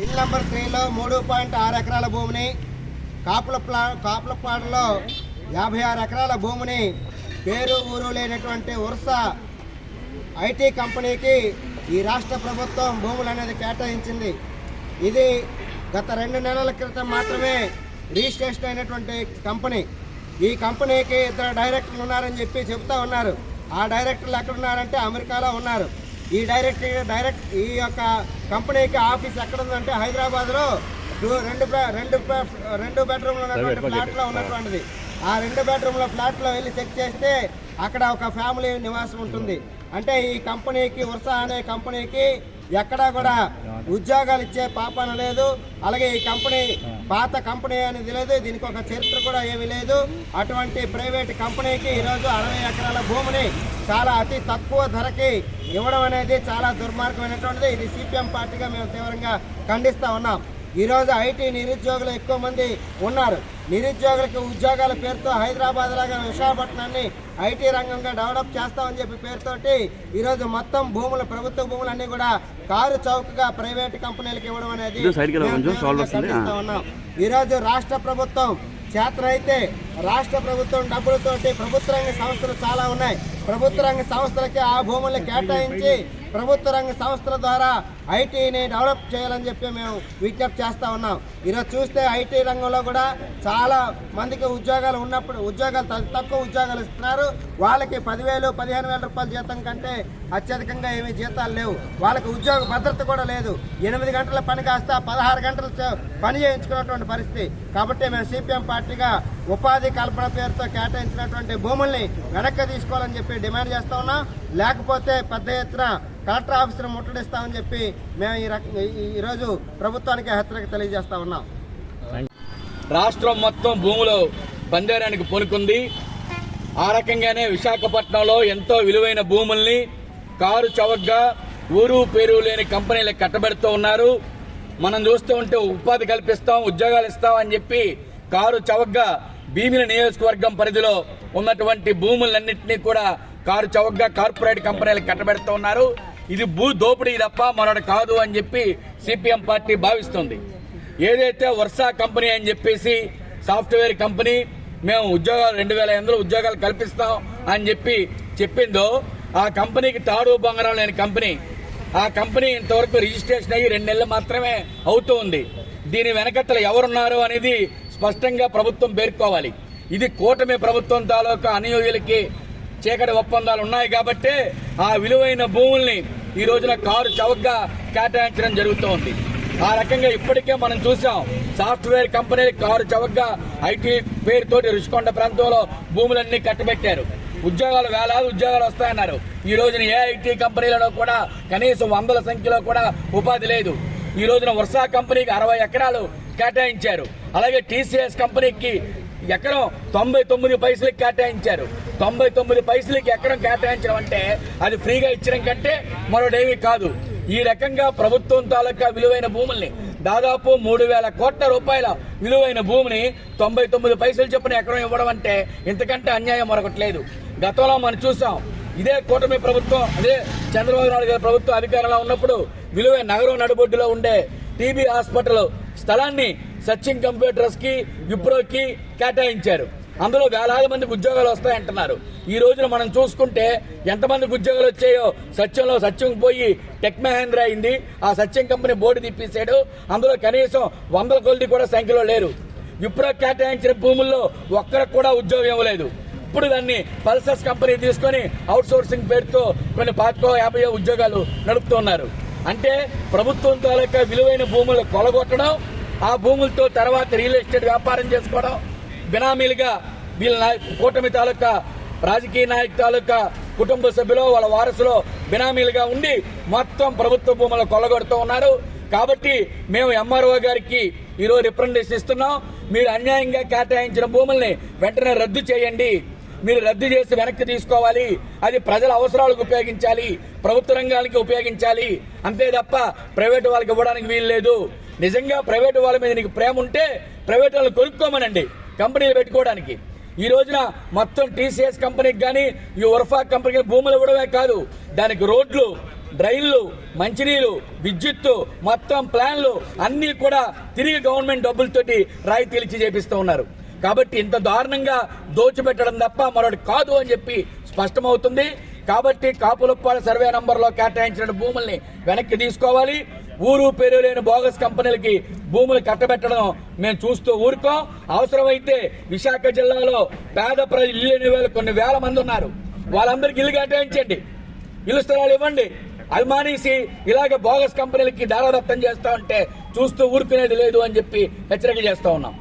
Bill number త్రీలో మూడు point ఆరు ఎకరాల భూమిని కాపుల ప్లా కాపులపాడులో యాభై ఆరు ఎకరాల భూమిని పేరు ఊరు లేనటువంటి వరుస ఐటీ కంపెనీకి ఈ రాష్ట్ర ప్రభుత్వం భూములు అనేది కేటాయించింది. ఇది గత రెండు నెలల క్రితం మాత్రమే రిజిస్ట్రేషన్ అయినటువంటి కంపెనీ. ఈ కంపెనీకి ఇద్దరు డైరెక్టర్లు ఉన్నారని చెప్పి చెప్తా ఉన్నారు. ఆ డైరెక్టర్లు ఎక్కడున్నారంటే అమెరికాలో ఉన్నారు. ఈ డైరెక్ట్ డైరెక్ట్ ఈ యొక్క కంపెనీకి ఆఫీస్ ఎక్కడ ఉందంటే హైదరాబాద్లో రెండు రెండు రెండు బెడ్రూమ్లు ఉన్నటువంటి ఫ్లాట్లో ఉన్నటువంటిది. ఆ రెండు బెడ్రూమ్ల ఫ్లాట్లో వెళ్ళి చెక్ చేస్తే అక్కడ ఒక ఫ్యామిలీ నివాసం ఉంటుంది. అంటే ఈ కంపెనీకి ఉర్స అనే కంపెనీకి ఎక్కడా కూడా ఉద్యోగాలు ఇచ్చే పాపన లేదు. అలాగే ఈ కంపెనీ పాత కంపెనీ అనేది లేదు దీనికి ఒక చరిత్ర కూడా ఏమీ లేదు. అటువంటి ప్రైవేట్ కంపెనీకి ఈరోజు అరవై ఎకరాల భూమిని చాలా అతి తక్కువ ధరకి ఇవ్వడం అనేది చాలా దుర్మార్గమైనటువంటిది. ఇది సిపిఎం పార్టీగా మేము తీవ్రంగా ఖండిస్తూ ఉన్నాం. ఈరోజు ఐటీ నిరుద్యోగులు ఎక్కువ మంది ఉన్నారు. నిరుద్యోగులకు ఉద్యోగాల పేరుతో హైదరాబాద్ లాగా విశాఖపట్నాన్ని ఐటీ రంగంగా డెవలప్ చేస్తామని చెప్పి పేరుతోటి ఈరోజు మొత్తం భూములు ప్రభుత్వ భూములన్నీ కూడా కారు చౌకగా ప్రైవేట్ కంపెనీలకు ఇవ్వడం అనేది ఈరోజు రాష్ట్ర ప్రభుత్వం చేతనైతే రాష్ట్ర ప్రభుత్వం డబ్బులతోటి ప్రభుత్వ రంగ సంస్థలు చాలా ఉన్నాయి. ప్రభుత్వ రంగ సంస్థలకి ఆ భూముల్ని కేటాయించి ప్రభుత్వ రంగ సంస్థల ద్వారా ఐటీని డెవలప్ చేయాలని చెప్పి మేము విజ్ఞప్తి చేస్తూ ఉన్నాం. ఈరోజు చూస్తే ఐటీ రంగంలో కూడా చాలా మందికి ఉద్యోగాలు ఉన్నప్పుడు ఉద్యోగాలు తక్కువ తక్కువ ఉద్యోగాలు ఇస్తున్నారు. వాళ్ళకి పదివేలు పదిహేను వేల రూపాయల జీతం కంటే అత్యధికంగా ఏమీ జీతాలు లేవు. వాళ్ళకి ఉద్యోగ భద్రత కూడా లేదు. ఎనిమిది గంటల పని కాస్త పదహారు గంటలు పని చేయించుకున్నటువంటి పరిస్థితి. కాబట్టి మేము సిపిఎం పార్టీగా ఉపాధి కల్పన పేరుతో కేటాయించినటువంటి భూముల్ని వెనక్కి తీసుకోవాలని చెప్పి డిమాండ్ చేస్తా ఉన్నాం. లేకపోతే పెద్ద ఎత్తున కలెక్టర్ ఆఫీసును ముట్టడిస్తామని చెప్పి మేము ఈ రక ఈరోజు ప్రభుత్వానికి హెచ్చరిక తెలియజేస్తా ఉన్నాం. రాష్ట్రం మొత్తం భూములు బందేరానికి పూనుకుంది. ఆ రకంగానే విశాఖపట్నంలో ఎంతో విలువైన భూముల్ని కారు చవకగా ఊరు పేరు లేని కంపెనీలకు కట్టబెడుతూ ఉన్నారు. మనం చూస్తూ ఉంటే ఉపాధి కల్పిస్తాం ఉద్యోగాలు ఇస్తాం అని చెప్పి కారు చవగ్గా భీమిని నియోజకవర్గం పరిధిలో ఉన్నటువంటి భూములన్నింటినీ కూడా కారు చవకగా కార్పొరేట్ కంపెనీలకు కట్టబెడుతూ ఉన్నారు. ఇది భూ దోపిడీ తప్ప మరొకటి కాదు అని చెప్పి సిపిఎం పార్టీ భావిస్తుంది. ఏదైతే వర్షా కంపెనీ అని చెప్పేసి సాఫ్ట్వేర్ కంపెనీ మేము ఉద్యోగాలు రెండు వేల ఎనిమిదిలో ఉద్యోగాలు కల్పిస్తాం అని చెప్పి చెప్పిందో ఆ కంపెనీకి తాడు బంగారం లేని కంపెనీ. ఆ కంపెనీ ఇంతవరకు రిజిస్ట్రేషన్ అయ్యి రెండు నెలలు మాత్రమే అవుతూ ఉంది. దీని వెనకత్తలు ఎవరున్నారు అనేది స్పష్టంగా ప్రభుత్వం పేర్కోవాలి. ఇది కూటమి ప్రభుత్వం తాలూకా అనుయోగులకి చీకటి ఒప్పందాలు ఉన్నాయి కాబట్టి ఆ విలువైన భూముల్ని ఈ రోజున కారు చౌకగా కేటాయించడం జరుగుతోంది. ఆ రకంగా ఇప్పటికే మనం చూసాం సాఫ్ట్వేర్ కంపెనీలు కారు చౌకగా ఐటీ పేరుతోటి రుషికొండ ప్రాంతంలో భూములన్నీ కట్టబెట్టారు. ఉద్యోగాలు వేలాది ఉద్యోగాలు వస్తాయన్నారు. ఈ రోజున ఏ ఐటీ కంపెనీలలో కూడా కనీసం వందల సంఖ్యలో కూడా ఉపాధి లేదు. ఈ రోజున వర్షా కంపెనీకి అరవై ఎకరాలు కేటాయించారు. అలాగే టీసీఎస్ కంపెనీకి ఎకరం తొంభై తొమ్మిది పైసలకి కేటాయించారు. తొంభై తొమ్మిది పైసలకి ఎకరం కేటాయించడం అంటే అది ఫ్రీగా ఇచ్చడం కంటే మరొకటేమీ కాదు. ఈ రకంగా ప్రభుత్వం తాలూకా విలువైన భూముల్ని దాదాపు మూడు వేల కోట్ల రూపాయల విలువైన భూమిని తొంభై తొమ్మిది పైసలు చొప్పున ఎకరం ఇవ్వడం అంటే ఇంతకంటే అన్యాయం మరొకట్లేదు. గతంలో మనం చూసాం ఇదే కూటమి ప్రభుత్వం అదే చంద్రబాబు నాయుడు గారి ప్రభుత్వం అధికారంలో ఉన్నప్పుడు విలువైన నగరం నడుబొడ్డులో ఉండే టీబీ హాస్పిటల్ స్థలాన్ని సచిన్ కంప్యూటర్స్కి విప్రోకి కేటాయించారు. అందులో వేలాది మందికి ఉద్యోగాలు వస్తాయంటున్నారు. ఈ రోజున మనం చూసుకుంటే ఎంతమందికి ఉద్యోగాలు వచ్చాయో సత్యంలో సత్యం పోయి టెక్ మహేంద్ర అయింది. ఆ సత్యం కంపెనీ బోర్డు తిప్పేశాడు. అందులో కనీసం వందల కొద్ది కూడా సంఖ్యలో లేరు. విప్రో కేటాయించిన భూముల్లో ఒక్కరికి కూడా ఉద్యోగం ఇవ్వలేదు. ఇప్పుడు దాన్ని పల్సర్స్ కంపెనీ తీసుకొని అవుట్ సోర్సింగ్ పేరుతో కొన్ని పాతికో యాభై ఉద్యోగాలు నడుపుతున్నారు. అంటే ప్రభుత్వం తాలూకా విలువైన భూములు కొలగొట్టడం ఆ భూములతో తర్వాత రియల్ ఎస్టేట్ వ్యాపారం చేసుకోవడం బినామీలుగా వీళ్ళ నాయ- కూటమి తాలూకా రాజకీయ నాయకు తాలూకా కుటుంబ సభ్యులు వాళ్ళ వారసులో బినామీలుగా ఉండి మొత్తం ప్రభుత్వ భూములు కొల్లగొడుతూ ఉన్నారు. కాబట్టి మేము ఎంఆర్ఓ గారికి ఈరోజు రిప్రజెంటేషన్ ఇస్తున్నాం. మీరు అన్యాయంగా కేటాయించిన భూముల్ని వెంటనే రద్దు చేయండి. మీరు రద్దు చేసి వెనక్కి తీసుకోవాలి. అది ప్రజల అవసరాలకు ఉపయోగించాలి. ప్రభుత్వ రంగానికి ఉపయోగించాలి. అంతే తప్ప ప్రైవేట్ వాళ్ళకి ఇవ్వడానికి వీలు లేదు. నిజంగా ప్రైవేట్ వాళ్ళ మీద నీకు ప్రేమ ఉంటే ప్రైవేట్ వాళ్ళు కొనుక్కోమనండి. కంపెనీలు పెట్టుకోవడానికి. ఈ రోజున మొత్తం టీసీఎస్ కంపెనీకి కానీ ఈ ఉర్ఫా కంపెనీకి భూములు ఇవ్వడమే కాదు. దానికి రోడ్లు డ్రైన్లు మంచినీరు విద్యుత్తు మొత్తం ప్లాన్లు అన్నీ కూడా తిరిగి గవర్నమెంట్ డబ్బులతోటి రాయితీలు ఇచ్చి చేపిస్తూ ఉన్నారు. కాబట్టి ఇంత దారుణంగా దోచిపెట్టడం తప్ప మరొకటి కాదు అని చెప్పి స్పష్టమవుతుంది. కాబట్టి కాపులప్పాడు సర్వే నంబర్లో కేటాయించిన భూముల్ని వెనక్కి తీసుకోవాలి. ఊరు పేరు లేని బోగస్ కంపెనీలకి భూములు కట్టబెట్టడం మేము చూస్తూ ఊరుకోం. అవసరమైతే విశాఖ జిల్లాలో పేద ప్రజలు ఇల్లు లేని వేల కొన్ని వేల మంది ఉన్నారు. వాళ్ళందరికీ ఇల్లు కేటాయించండి. ఇల్లు స్థలాలు ఇవ్వండి. అవి మానేసి ఇలాగ బోగస్ కంపెనీలకి దారదత్తం చేస్తా ఉంటే చూస్తూ ఊరుకునేది లేదు అని చెప్పి హెచ్చరిక చేస్తా ఉన్నాం.